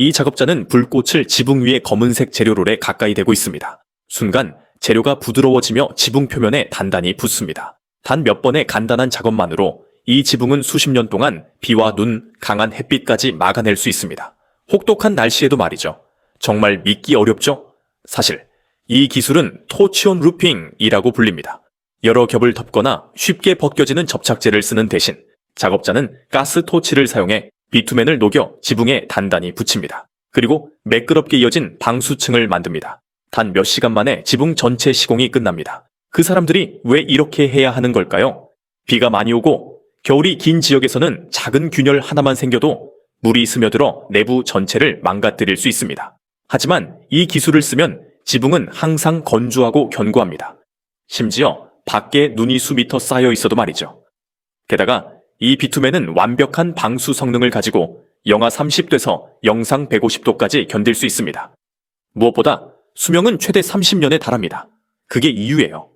이 작업자는 불꽃을 지붕 위의 검은색 재료롤에 가까이 대고 있습니다. 순간 재료가 부드러워지며 지붕 표면에 단단히 붙습니다. 단 몇 번의 간단한 작업만으로 이 지붕은 수십 년 동안 비와 눈, 강한 햇빛까지 막아낼 수 있습니다. 혹독한 날씨에도 말이죠. 정말 믿기 어렵죠? 사실 이 기술은 토치온 루핑이라고 불립니다. 여러 겹을 덮거나 쉽게 벗겨지는 접착제를 쓰는 대신 작업자는 가스 토치를 사용해 비투멘을 녹여 지붕에 단단히 붙입니다. 그리고 매끄럽게 이어진 방수층을 만듭니다. 단 몇 시간 만에 지붕 전체 시공이 끝납니다. 그 사람들이 왜 이렇게 해야 하는 걸까요? 비가 많이 오고 겨울이 긴 지역에서는 작은 균열 하나만 생겨도 물이 스며들어 내부 전체를 망가뜨릴 수 있습니다. 하지만 이 기술을 쓰면 지붕은 항상 건조하고 견고합니다. 심지어 밖에 눈이 수미터 쌓여 있어도 말이죠. 게다가 이 비투멘은 완벽한 방수 성능을 가지고 영하 30도에서 영상 150도까지 견딜 수 있습니다. 무엇보다 수명은 최대 30년에 달합니다. 그게 이유예요.